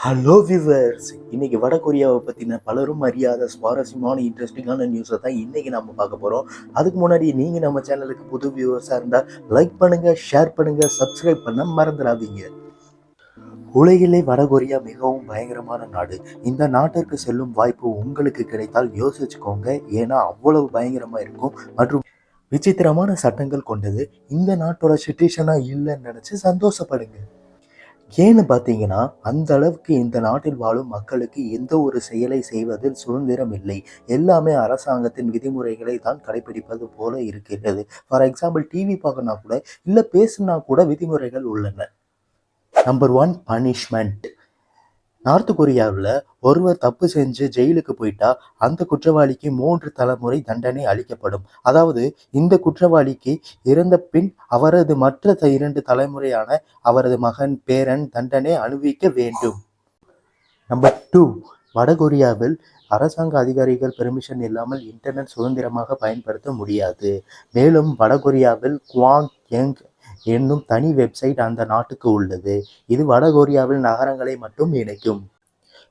Hello viewers இன்னைக்கு வட கொரியாவை பற்றின பலரும் அறியாத சுவாரஸ்யமான இன்ட்ரெஸ்டிங்கான நியூஸை தான் இன்னைக்கு நம்ம பார்க்க போகிறோம் அதுக்கு முன்னாடி நீங்கள் நம்ம சேனலுக்கு புது வியூவர்ஸாக இருந்தால் லைக் பண்ணுங்கள் ஷேர் பண்ணுங்கள் சப்ஸ்கிரைப் பண்ண மறந்துடாதீங்க. உலகிலே வடகொரியா மிகவும் பயங்கரமான நாடு. இந்த நாட்டிற்கு செல்லும் வாய்ப்பு உங்களுக்கு கிடைத்தால் யோசிச்சுக்கோங்க. ஏன்னா அவ்வளவு பயங்கரமாக இருக்கும். மற்றும் விசித்திரமான சட்டங்கள் கொண்டது. இந்த நாட்டோட சுச்சுவேஷனாக இல்லைன்னு நினச்சி சந்தோஷப்படுங்க. ஏன்னு பார்த்தீங்கன்னா அந்த அளவுக்கு இந்த நாட்டில் வாழும் மக்களுக்கு எந்த ஒரு செயலை செய்வதில் சுதந்திரம் இல்லை. எல்லாமே அரசாங்கத்தின் விதிமுறைகளை தான் கடைபிடிப்பது போல இருக்கிறது. ஃபார் எக்ஸாம்பிள் டிவி பார்க்கனா கூட இல்லை பேசுனா கூட விதிமுறைகள் உள்ளன. நம்பர் ஒன் பனிஷ்மெண்ட் நார்த் கொரியாவில் ஒருவர் தப்பு செஞ்சு ஜெயிலுக்கு போயிட்டா அந்த குற்றவாளிக்கு மூன்று தலைமுறை தண்டனை அளிக்கப்படும். அதாவது இந்த குற்றவாளிக்கு இறந்த பின் அவரது மற்ற இரண்டு தலைமுறையான அவரது மகன் பேரன் தண்டனை அனுபவிக்க வேண்டும். நம்பர் டூ வடகொரியாவில் அரசாங்க அதிகாரிகள் பெர்மிஷன் இல்லாமல் இன்டர்நெட் சுதந்திரமாக பயன்படுத்த முடியாது. மேலும் வடகொரியாவில் குவாங் யங் என்னும் தனி வெப்சைட் அந்த நாட்டுக்கு உள்ளது. இது வடகொரியாவில் நகரங்களை மட்டும் இணைக்கும்.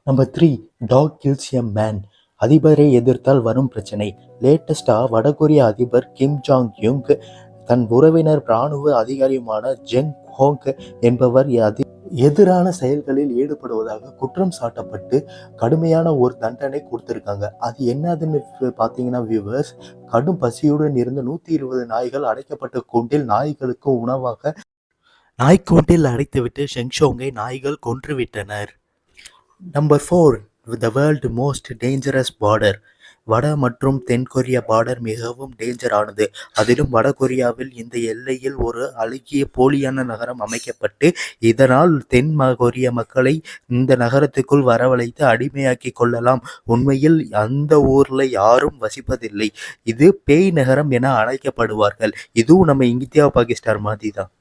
Number three dog kills M man அதிபரை எதிர்த்தால் வரும் பிரச்சனை. லேட்டஸ்டா வடகொரிய அதிபர் கிம் ஜாங் யுங் தன் உறவினர் இராணுவ அதிகாரியுமான ஜெங் ஹோங் என்பவர் அதி எதிரான செயல்களில் ஈடுபடுவதாக குற்றம் சாட்டப்பட்டு கடுமையான ஒரு தண்டனை கொடுத்துருக்காங்க. அது என்னதுன்னு பார்த்தீங்கன்னா வியூவர்ஸ் கடும் பசியுடன் இருந்த நூற்றி இருபது நாய்கள் அடைக்கப்பட்ட கூண்டில் நாய்களுக்கு உணவாக நாய்க்கூண்டில் அடைத்துவிட்டு ஷெங்ஷோங்கை நாய்கள் கொன்றுவிட்டனர் number four the world most dangerous border வட மற்றும் தென் கொரியா பார்டர் மிகவும் டேஞ்சரானது அதிலும் வட கொரியாவில் இந்த எல்லையில் ஒரு அழகிய போலியான நகரம் அமைக்கப்பட்டு இதனால் தென் ம- கொரிய மக்களை இந்த நகரத்துக்குள் வரவழைத்து அடிமையாக்கி கொள்ளலாம். உண்மையில் அந்த ஊரில் யாரும் வசிப்பதில்லை. இது பேய் நகரம் என அழைக்கப்படுவார்கள். இதுவும் நம்ம இந்தியா பாகிஸ்தான் மாதிரி தான்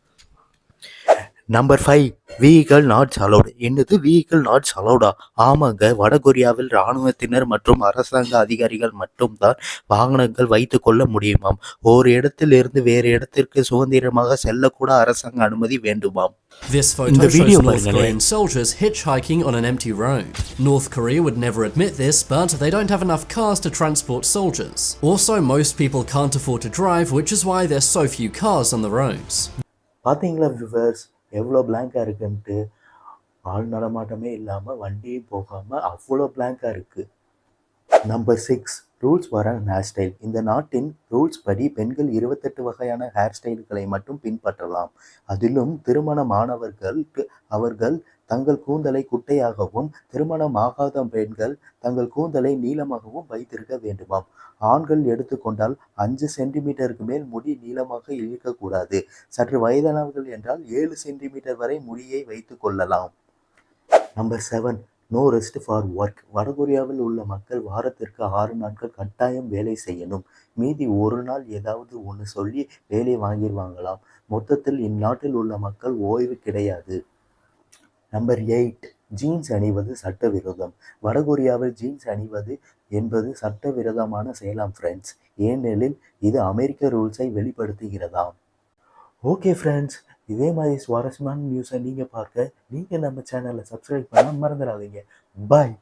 Number five vehicle not allowed என்னது vehicle நாட்ஸ் அலௌடா ஆமாங்க வடகொரியாவில் இராணுவத்தினர் மற்றும் அரசாங்க அதிகாரிகள் மட்டும்தான் வாகனங்கள் வைத்து கொள்ள முடியுமாம் ஒரு இடத்திலிருந்து வேறு இடத்திற்கு சுதந்திரமாக செல்லக்கூட அரசாங்க அனுமதி வேண்டுமாம் This In photo the shows video, North பாருங்களேன். Korean soldiers hitchhiking on an empty road. North Korea would never admit this, but they don't have enough cars to transport soldiers. Also, most people can't afford to drive, which is why there's so few cars on the roads. பார்த்தீங்களா viewers எவ்வளோ பிளாங்காக இருக்குன்ட்டு ஆள் நடமாட்டமே இல்லாமல் வண்டியும் போகாமல் அவ்வளோ பிளாங்காக இருக்குது நம்பர் சிக்ஸ் ரூல்ஸ் வர ஹேர் ஸ்டைல். இந்த நாட்டின் ரூல்ஸ் படி பெண்கள் இருபத்தெட்டு வகையான ஹேர் ஸ்டைல்களை மட்டும் பின்பற்றலாம். அதிலும் திருமணமானவர்களுக்கு அவர்கள் தங்கள் கூந்தலை குட்டையாகவும் திருமணமாகாத பெண்கள் தங்கள் கூந்தலை நீளமாகவும் வைத்திருக்க வேண்டுமாம். ஆண்கள் எடுத்துக்கொண்டால் அஞ்சு சென்டிமீட்டருக்கு மேல் முடி நீளமாக இருக்கக்கூடாது சற்று வயதானவர்கள் என்றால் ஏழு சென்டிமீட்டர் வரை முடியை வைத்துக் கொள்ளலாம். Number seven. No rest for work வடகொரியாவில் உள்ள மக்கள் வாரத்திற்கு ஆறு நாட்கள் கட்டாயம் வேலை செய்யணும். மீதி ஒரு நாள் ஏதாவது ஒன்று சொல்லி வேலை வாங்கிடுவாங்களாம் மொத்தத்தில் இந்நாட்டில் உள்ள மக்கள் ஓய்வு கிடையாது. நம்பர் எயிட் ஜீன்ஸ் அணிவது சட்டவிரோதம். வடகொரியாவில் ஜீன்ஸ் அணிவது என்பது சட்டவிரோதமான செயலாம் ஃப்ரெண்ட்ஸ் ஏனெனில் இது அமெரிக்க ரூல்ஸை வெளிப்படுத்துகிறதாம். ஓகே ஃப்ரெண்ட்ஸ் இதே மாதிரி சுவாரஸ்யமான நியூஸை நீங்கள் பார்க்க நீங்கள் நம்ம சேனலை சப்ஸ்கிரைப் பண்ண மறந்துடாதீங்க. பாய்